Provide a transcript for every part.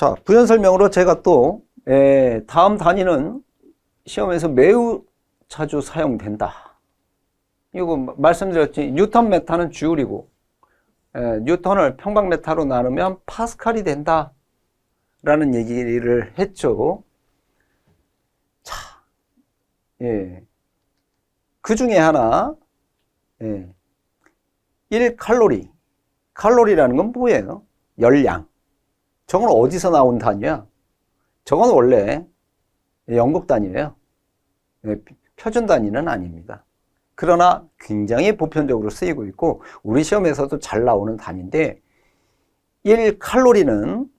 자, 부연 설명으로 제가 또 에, 다음 단위는 시험에서 매우 자주 사용된다. 이거 마- 말씀드렸지. 뉴턴 메타는 주울이고 에, 뉴턴을 평방 메타로 나누면 파스칼이 된다. 라는 얘기를 했죠. 자, 예. 그 중에 하나, 예. 1칼로리. 칼로리라는 건 뭐예요? 열량. 저건 어디서 나온 단위야? 저건 원래 영국 단위예요. 예, 표준 단위는 아닙니다. 그러나 굉장히 보편적으로 쓰이고 있고 우리 시험에서도 잘 나오는 단위인데 1칼로리는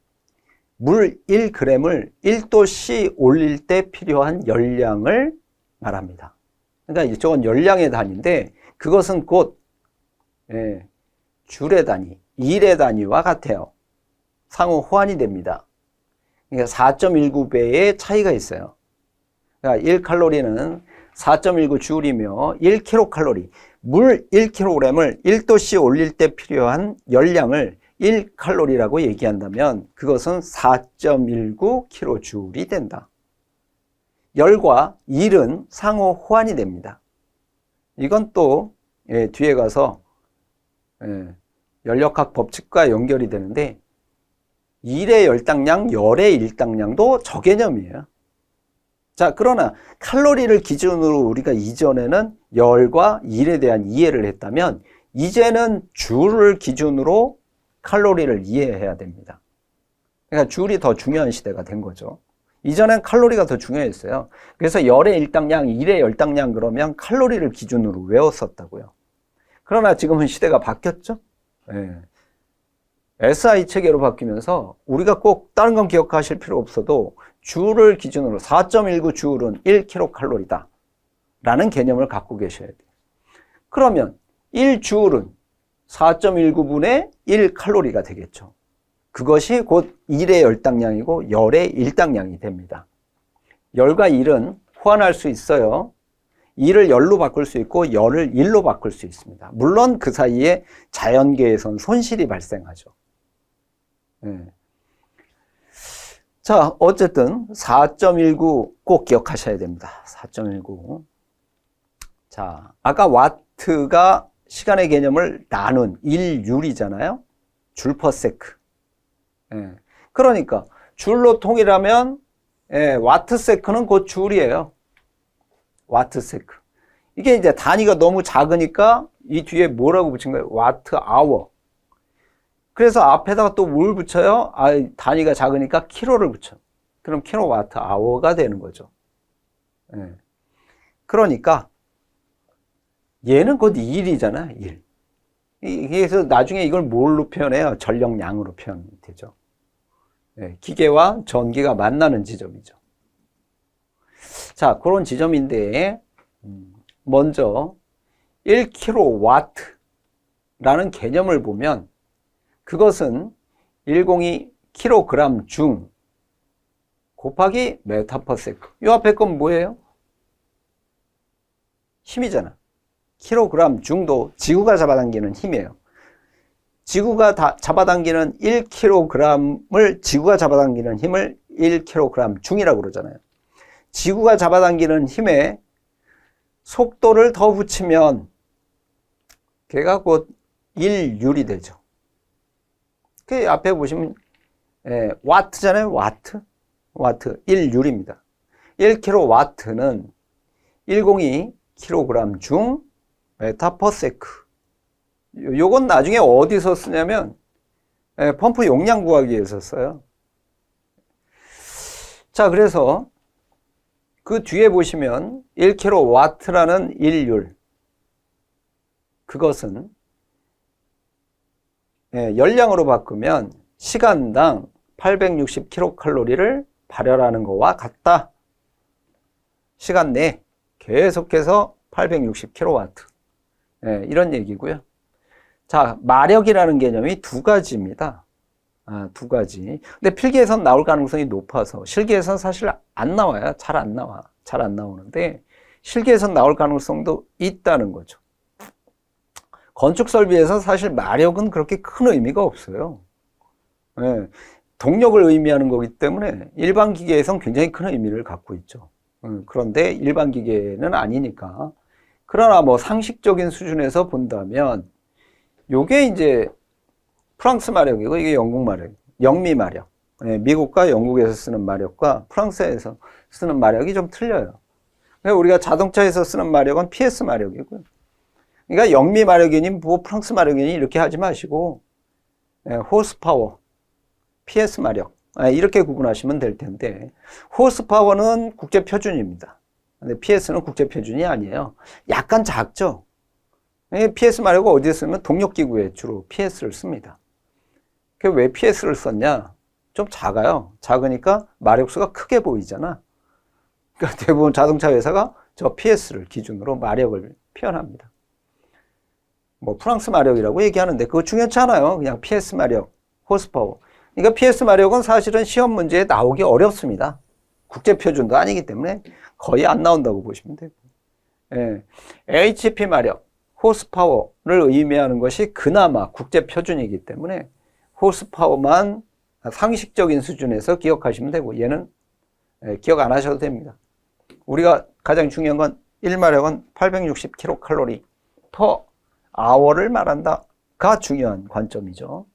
물 1g을 1도씨 올릴 때 필요한 열량을 말합니다. 그러니까 저건 열량의 단위인데 그것은 곧 예, 줄의 단위, 일의 단위와 같아요. 상호 호환이 됩니다. 그러니까 4.19배의 차이가 있어요. 그러니까 1칼로리는 4.19 줄이며 1kcal, 물 1kg을 1도씨 올릴 때 필요한 열량을 1칼로리라고 얘기한다면 그것은 4.19 kJ이 된다. 열과 일은 상호 호환이 됩니다. 이건 또 예, 뒤에 가서 예, 연력학 법칙과 연결이 되는데 일의 열당량, 열의 일당량도 저 개념이에요. 자, 그러나 칼로리를 기준으로 우리가 이전에는 열과 일에 대한 이해를 했다면 이제는 줄을 기준으로 칼로리를 이해해야 됩니다. 그러니까 줄이 더 중요한 시대가 된 거죠. 이전엔 칼로리가 더 중요했어요. 그래서 열의 일당량, 일의 열당량 그러면 칼로리를 기준으로 외웠었다고요. 그러나 지금은 시대가 바뀌었죠. 예. SI 체계로 바뀌면서 우리가 꼭 다른 건 기억하실 필요 없어도 줄을 기준으로 4.19 줄은 1kcal다 라는 개념을 갖고 계셔야 돼요. 그러면 1줄은 4.19분의 1칼로리가 되겠죠. 그것이 곧 1의 열당량이고 열의 일당량이 됩니다. 열과 일은 호환할 수 있어요. 2를 열로 바꿀 수 있고 열을 1로 바꿀 수 있습니다. 물론 그 사이에 자연계에선 손실이 발생하죠. 예. 자, 어쨌든 4.19 꼭 기억하셔야 됩니다. 4.19. 자, 아까 와트가 시간의 개념을 나눈 1율이잖아요. 줄 퍼세크. 예. 그러니까 줄로 통일하면 예, 와트 세크는 곧 줄이에요. 와트 세크. 이게 이제 단위가 너무 작으니까 이 뒤에 뭐라고 붙인 거예요? 와트 아워. 그래서 앞에다가 또 뭘 붙여요? 아, 단위가 작으니까 키로를 붙여. 그럼 킬로와트 아워가 되는 거죠. 예. 그러니까 얘는 곧 1이잖아, 1. 이- 그래서 나중에 이걸 뭘로 표현해요? 전력량으로 표현되죠. 예, 기계와 전기가 만나는 지점이죠. 자, 그런 지점인데, 음, 먼저 1kW라는 개념을 보면 그것은 102 kg 중 곱하기 메타퍼세크. 이 앞에 건 뭐예요? 힘이잖아. kg 중도 지구가 잡아당기는 힘이에요. 지구가 다 잡아당기는 1kg을 지구가 잡아당기는 힘을 1kg 중이라고 그러잖아요. 지구가 잡아당기는 힘에 속도를 더 붙이면 걔가 곧 1율이 되죠. 그 앞에 보시면 예, 와트잖아요. 와트. 와트 1율입니다. 1kW는 102 kg 중 메타퍼세크. 요건 나중에 어디서 쓰냐면 예, 펌프 용량 구하기 위해서 써요. 자, 그래서 그 뒤에 보시면 1kW라는 1율. 그것은 예, 열량으로 바꾸면 시간당 860kcal를 발열하는 것과 같다. 시간 내 계속해서 860kW. 예, 이런 얘기고요. 자, 마력이라는 개념이 두 가지입니다. 아, 두 가지. 근데 필기에선 나올 가능성이 높아서 실기에선 사실 안 나와요. 잘 안 나와. 잘 안 나오는데 실기에선 나올 가능성도 있다는 거죠. 건축 설비에서 사실 마력은 그렇게 큰 의미가 없어요. 예. 동력을 의미하는 거기 때문에 일반 기계에선 굉장히 큰 의미를 갖고 있죠. 음, 그런데 일반 기계는 아니니까. 그러나 뭐 상식적인 수준에서 본다면 요게 이제 프랑스 마력이고 이게 영국 마력, 영미 마력. 예, 미국과 영국에서 쓰는 마력과 프랑스에서 쓰는 마력이 좀 틀려요. 우리가 자동차에서 쓰는 마력은 PS 마력이고요. 그러니까 영미 마력이니 뭐 프랑스 마력이니 이렇게 하지 마시고 예, 호스 파워, PS 마력 아, 이렇게 구분하시면 될 텐데 호스 파워는 국제 표준입니다. 근데 PS는 국제 표준이 아니에요. 약간 작죠. 예, PS 마력을 어디에 쓰면 동력기구에 주로 PS를 씁니다. 그왜 PS를 썼냐? 좀 작아요. 작으니까 마력수가 크게 보이잖아. 그러니까 대부분 자동차 회사가 저 PS를 기준으로 마력을 표현합니다. 뭐 프랑스 마력이라고 얘기하는데 그거 중요치 않아요. 그냥 PS 마력, 호스파워. 그러니까 PS 마력은 사실은 시험 문제에 나오기 어렵습니다. 국제 표준도 아니기 때문에 거의 안 나온다고 보시면 되고. 예. HP 마력, 호스파워를 의미하는 것이 그나마 국제 표준이기 때문에 호스파워만 상식적인 수준에서 기억하시면 되고 얘는 예, 기억 안 하셔도 됩니다. 우리가 가장 중요한 건 1마력은 860kcal per hour를 말한다가 중요한 관점이죠.